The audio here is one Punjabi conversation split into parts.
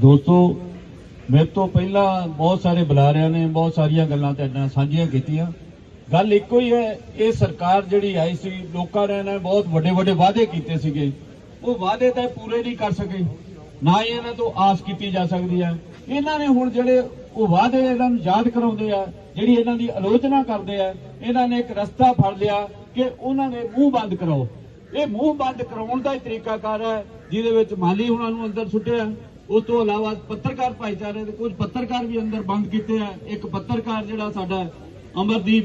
ਦੋਸਤੋ, ਮੇਰੇ ਤੋਂ ਪਹਿਲਾਂ ਬਹੁਤ ਸਾਰੇ ਬੁਲਾਰਿਆਂ ਨੇ, ਬਹੁਤ ਸਾਰੀਆਂ ਗੱਲਾਂ ਤੁਹਾਡੇ ਨਾਲ ਸਾਂਝੀਆਂ ਕੀਤੀਆਂ। ਗੱਲ ਇੱਕੋ ਹੀ ਹੈ, ਇਹ ਸਰਕਾਰ ਜਿਹੜੀ ਆਈ ਸੀ, ਲੋਕਾਂ ਨੇ ਇਹਨਾਂ ਬਹੁਤ ਵੱਡੇ ਵੱਡੇ ਵਾਅਦੇ ਕੀਤੇ ਸੀਗੇ। ਉਹ ਵਾਅਦੇ ਤਾਂ ਇਹ ਪੂਰੇ ਨਹੀਂ ਕਰ ਸਕੇ। ਨਾ ਹੀ ਇਹਨਾਂ ਤੋਂ ਆਸ ਕੀਤੀ ਜਾ ਸਕਦੀ ਹੈ। ਇਹਨਾਂ ਨੇ ਹੁਣ ਜਿਹੜੇ ਉਹ ਵਾਅਦੇ ਇਹਨਾਂ ਨੂੰ ਯਾਦ ਕਰਾਉਂਦੇ ਆ, ਜਿਹੜੀ ਇਹਨਾਂ ਦੀ ਆਲੋਚਨਾ ਕਰਦੇ ਆ, ਇਹਨਾਂ ਨੇ ਇੱਕ ਰਸਤਾ ਫੜ ਲਿਆ ਕਿ ਉਹਨਾਂ ਨੇ ਮੂੰਹ ਬੰਦ ਕਰਾਓ। ਇਹ ਮੂੰਹ ਬੰਦ ਕਰਾਉਣ ਦਾ ਹੀ ਤਰੀਕਾਕਾਰ ਹੈ, ਜਿਹਦੇ ਵਿੱਚ ਮਾਲੀ ਉਹਨਾਂ ਨੂੰ ਅੰਦਰ ਸੁੱਟਿਆ। ਉਸ ਤੋਂ ਇਲਾਵਾ ਪੱਤਰਕਾਰ ਭਾਈਚਾਰੇ ਦੇ ਕੁਝ ਪੱਤਰਕਾਰ ਵੀ ਅੰਦਰ ਬੰਦ ਕੀਤੇ ਆ। ਇੱਕ ਪੱਤਰਕਾਰ ਜਿਹੜਾ ਸਾਡਾ ਅਮਰਦੀਪ,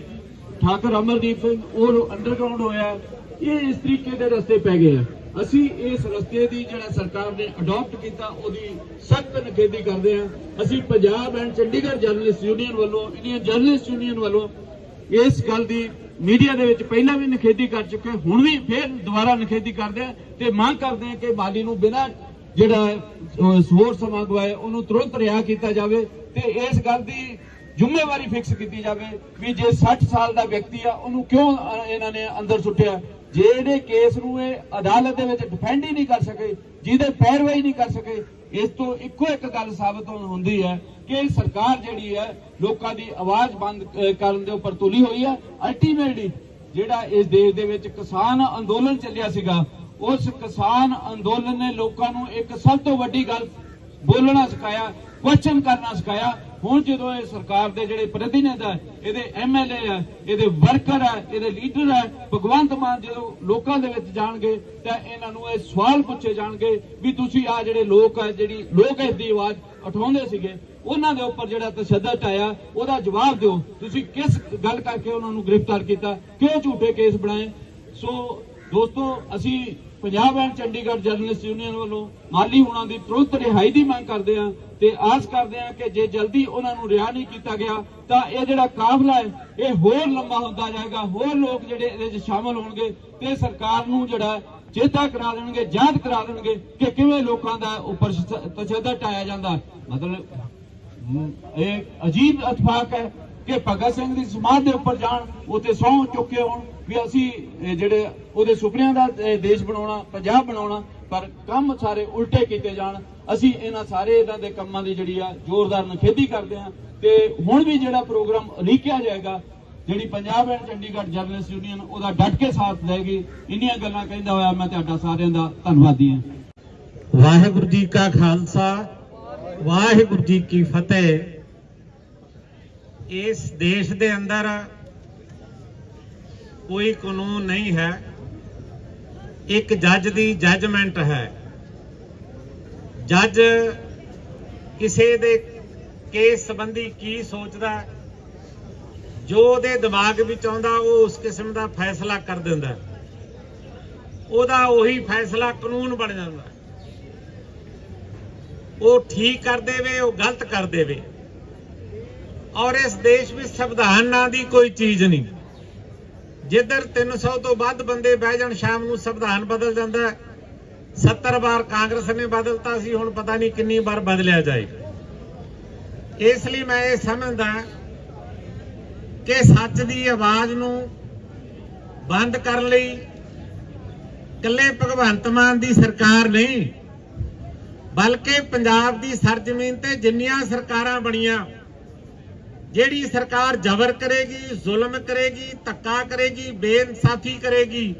ਠਾਕਰ ਅਮਰਦੀਪ ਸਿੰਘ, ਉਹ ਅੰਡਰਗਰਾਉਂਡ ਹੋਇਆ। ਇਹ ਇਸ ਤਰੀਕੇ ਦੇ ਰਸਤੇ ਪੈ ਗਏ ਆ। ਅਸੀਂ ਇਸ ਰਸਤੇ ਦੀ ਜਿਹੜਾ ਸਰਕਾਰ ਨੇ ਅਡਾਪਟ ਕੀਤਾ, ਉਹਦੀ ਸਖਤ ਨਿਖੇਧੀ ਕਰਦੇ ਆ। ਅਸੀਂ Punjab and Chandigarh journalist union ਵੱਲੋਂ, ਇੰਡੀਅਨ ਜਰਨਲਿਸਟ ਯੂਨੀਅਨ ਵੱਲੋਂ ਇਸ ਗੱਲ ਦੀ ਮੀਡੀਆ ਦੇ ਵਿੱਚ ਪਹਿਲਾਂ ਵੀ ਨਿਖੇਧੀ ਕਰ ਚੁੱਕੇ ਹੁਣ ਵੀ ਫੇਰ ਦੁਬਾਰਾ ਨਿਖੇਧੀ ਕਰਦੇ ਆ। ਤੇ ਮੰਗ ਕਰਦੇ ਆ ਕਿ ਮਾਲੀ ਨੂੰ ਬਿਨਾਂ ਜਿਹੜਾ ਅਹ, ਹੋਰ ਸਮਾਂ ਉਹਨੂੰ ਤੁਰੰਤ ਰਿਹਾ ਕੀਤਾ ਜਾਵੇ ਤੇ ਇਸ ਗੱਲ ਦੀ ਜ਼ਿੰਮੇਵਾਰੀ ਫਿਕਸ ਕੀਤੀ ਜਾਵੇ ਵੀ ਜੇ 60 ਸਾਲ ਦਾ ਵਿਅਕਤੀ ਆ ਉਹਨੂੰ ਕਿਉਂ ਇਹਨਾਂ ਨੇ ਅੰਦਰ ਸੁੱਟਿਆ? ਜਿਹੜੇ ਕੇਸ ਨੂੰ ਇਹ ਅਦਾਲਤ ਦੇ ਵਿੱਚ ਡਿਫੈਂਡ ਹੀ ਨਹੀਂ ਕਰ ਸਕੇ ਜਿਹਦੇ ਪੈਰਵਾਈ ਨਹੀਂ ਕਰ ਸਕੇ ਇਸ ਤੋਂ ਇੱਕੋ ਇੱਕ ਗੱਲ ਸਾਬਤ ਹੁੰਦੀ ਹੈ ਕਿ ਸਰਕਾਰ ਜਿਹੜੀ ਹੈ ਲੋਕਾਂ ਦੀ ਆਵਾਜ਼ ਬੰਦ ਕਰਨ ਦੇ ਉੱਪਰ ਤੁਲੀ ਹੋਈ ਹੈ। ਅਲਟੀਮੇਟਲੀ ਜਿਹੜਾ ਇਸ ਦੇਸ਼ ਦੇ ਵਿੱਚ ਕਿਸਾਨ ਅੰਦੋਲਨ ਚੱਲਿਆ ਸੀਗਾ ਉਸ ਕਿਸਾਨ ਅੰਦੋਲਨ ਨੇ ਲੋਕਾਂ ਨੂੰ ਇੱਕ ਸਭ ਤੋਂ ਵੱਡੀ ਗੱਲ ਬੋਲਣਾ ਸਿਖਾਇਆ ਕੁਐਸਚਨ ਕਰਨਾ ਸਿਖਾਇਆ। ਹੁਣ ਜਦੋਂ ਇਹ ਸਰਕਾਰ ਦੇ ਜਿਹੜੇ ਪ੍ਰਤੀਨਿਧ ਹੈ ਇਹਦੇ ਐਮਐਲਏ ਹੈ ਇਹਦੇ ਵਰਕਰ ਹੈ ਇਹਦੇ ਲੀਡਰ ਹੈ ਭਗਵੰਤ ਮਾਨ ਜਦੋਂ ਲੋਕਾਂ ਦੇ ਵਿੱਚ ਜਾਣਗੇ, ਤਾਂ ਇਹਨਾਂ ਨੂੰ ਇਹ ਸਵਾਲ ਪੁੱਛੇ ਜਾਣਗੇ ਵੀ ਤੁਸੀਂ ਆ ਜਿਹੜੇ ਲੋਕ ਹੈ ਜਿਹੜੀ ਲੋਕ ਇਸ ਦੀ ਆਵਾਜ਼ ਉਠਾਉਂਦੇ ਸੀਗੇ, ਉਹਨਾਂ ਦੇ ਉੱਪਰ ਜਿਹੜਾ ਤਸ਼ੱਦਦ ਆਇਆ ਉਹਦਾ ਜਵਾਬ ਦਿਓ। ਤੁਸੀਂ ਕਿਸ ਗੱਲ ਕਰਕੇ ਉਹਨਾਂ ਨੂੰ ਗ੍ਰਿਫਤਾਰ ਕੀਤਾ? ਕਿਉਂ ਝੂਠੇ ਕੇਸ ਬਣਾਏ? ਸੋ ਦੋਸਤੋ, ਅਸੀਂ Punjab and Chandigarh journalist union ਵੱਲੋਂ ਮਾਲੀ ਹੁਣਾਂ ਦੀ ਤੁਰੰਤ ਰਿਹਾਈ ਦੀ ਮੰਗ ਕਰਦੇ ਹਾਂ ਤੇ ਆਸ ਕਰਦੇ ਹਾਂ ਕਿ ਜੇ ਜਲਦੀ ਉਹਨਾਂ ਨੂੰ ਰਿਹਾ ਨਹੀਂ ਕੀਤਾ ਗਿਆ, ਤਾਂ ਇਹ ਜਿਹੜਾ ਕਾਫਲਾ ਹੈ, ਇਹ ਹੋਰ ਲੰਬਾ ਹੁੰਦਾ ਜਾਏਗਾ, ਹੋਰ ਲੋਕ ਜਿਹੜੇ ਇਹਦੇ ਵਿੱਚ ਸ਼ਾਮਲ ਹੋਣਗੇ ਤੇ ਸਰਕਾਰ ਨੂੰ ਜਿਹੜਾ ਚੇਤਾ ਕਰਾ ਦੇਣਗੇ, ਯਾਦ ਕਰਾ ਦੇਣਗੇ ਕਿ ਕਿਵੇਂ ਲੋਕਾਂ ਦਾ ਉੱਪਰ ਤਸ਼ੱਦਦ ਆਇਆ ਜਾਂਦਾ। ਮਤਲਬ ਇਹ ਅਜੀਬ ਇਤਫਾਕ ਹੈ ਕਿ ਭਗਤ ਸਿੰਘ ਦੀ ਸਮਾਧ ਦੇ ਉੱਪਰ ਜਾਣ ਉਤੇ ਸਹੁੰ ਚੁੱਕੇ ਹੋਣ ਵੀ ਅਸੀਂ ਜਿਹੜੇ ਉਹਦੇ ਸੁਪਨਿਆਂ ਦਾ ਦੇਸ਼ ਬਣਾਉਣਾ, ਪੰਜਾਬ ਬਣਾਉਣਾ, ਪਰ ਕੰਮ ਸਾਰੇ ਉਲਟੇ ਕੀਤੇ ਜਾਣ। ਅਸੀਂ ਇਹਨਾਂ ਸਾਰੇ ਇਹਨਾਂ ਦੇ ਕੰਮਾਂ ਦੀ ਜਿਹੜੀ ਆ, ਜ਼ੋਰਦਾਰ ਨਿਖੇਧੀ ਕਰਦੇ ਹਾਂ। ਤੇ ਹੁਣ ਵੀ ਜਿਹੜਾ ਪ੍ਰੋਗਰਾਮ ਉਲੀਕਿਆ ਜਾਏਗਾ, ਜਿਹੜੀ Punjab and Chandigarh journalist union, ਉਹਦਾ ਡਟ ਕੇ ਸਾਥ ਦੇਗੀ। ਇੰਨੀਆਂ ਗੱਲਾਂ ਕਹਿੰਦਾ ਹੋਇਆ ਮੈਂ ਤੁਹਾਡਾ ਸਾਰਿਆਂ ਦਾ ਧੰਨਵਾਦੀ ਹਾਂ। ਵਾਹਿਗੁਰੂ ਜੀ ਕਾ ਖਾਲਸਾ, ਵਾਹਿਗੁਰੂ ਜੀ ਕੀ ਫਤਿਹ। ਇਸ ਦੇਸ਼ ਦੇ ਅੰਦਰ ਕੋਈ ਕਾਨੂੰਨ ਨਹੀਂ ਹੈ। ਇੱਕ ਜੱਜ ਦੀ ਜੱਜਮੈਂਟ ਹੈ। ਜੱਜ ਕਿਸੇ ਦੇ ਕੇਸ ਸੰਬੰਧੀ ਕੀ ਸੋਚਦਾ, ਜੋ ਉਹਦੇ ਦਿਮਾਗ ਵਿੱਚ ਆਉਂਦਾ, ਉਹ ਉਸ ਕਿਸਮ ਦਾ ਫੈਸਲਾ ਕਰ ਦਿੰਦਾ। ਉਹਦਾ ਉਹੀ ਫੈਸਲਾ ਕਾਨੂੰਨ ਬਣ ਜਾਂਦਾ। ਉਹ ਠੀਕ ਕਰ ਦੇਵੇ, ਉਹ ਗਲਤ ਕਰ ਦੇਵੇ। ਔਰ ਇਸ ਦੇਸ਼ ਵਿੱਚ ਸੰਵਿਧਾਨ ਨਾਂ ਦੀ ਕੋਈ ਚੀਜ਼ ਨਹੀਂ। ਜਿੱਧਰ 300 ਤੋਂ ਵੱਧ ਬੰਦੇ ਬਹਿ ਜਾਣ, ਸ਼ਾਮ ਨੂੰ ਸੰਵਿਧਾਨ ਬਦਲ ਜਾਂਦਾ ਹੈ। 70 ਵਾਰ ਕਾਂਗਰਸ ਨੇ ਬਦਲਤਾ ਸੀ, ਹੁਣ ਪਤਾ ਨਹੀਂ ਕਿੰਨੀ ਵਾਰ ਬਦਲਿਆ ਜਾਏ ਇਸ ਲਈ ਮੈਂ ਇਹ ਸਮਝਦਾ ਕਿ ਸੱਚ ਦੀ ਆਵਾਜ਼ ਨੂੰ ਬੰਦ ਕਰਨ ਲਈ ਇਕੱਲੇ ਭਗਵੰਤ ਮਾਨ ਦੀ ਸਰਕਾਰ ਨਹੀਂ, ਬਲਕਿ ਪੰਜਾਬ ਦੀ ਸਰਜ਼ਮੀਨ ਤੇ ਜਿੰਨੀਆਂ ਸਰਕਾਰਾਂ ਬਣੀਆਂ ਜਿਹੜੀ ਸਰਕਾਰ ਜ਼ਬਰ ਕਰੇਗੀ, ਜ਼ੁਲਮ ਕਰੇਗੀ, ਧੱਕਾ ਕਰੇਗੀ, ਬੇਇਨਸਾਫੀ ਕਰੇਗੀ,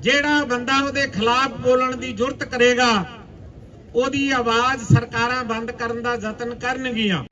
ਜਿਹੜਾ ਬੰਦਾ ਉਹਦੇ ਖਿਲਾਫ ਬੋਲਣ ਦੀ ਜੁਰਤ ਕਰੇਗਾ, ਉਹਦੀ ਆਵਾਜ਼ ਸਰਕਾਰਾਂ ਬੰਦ ਕਰਨ ਦਾ ਯਤਨ ਕਰਨਗੀਆਂ।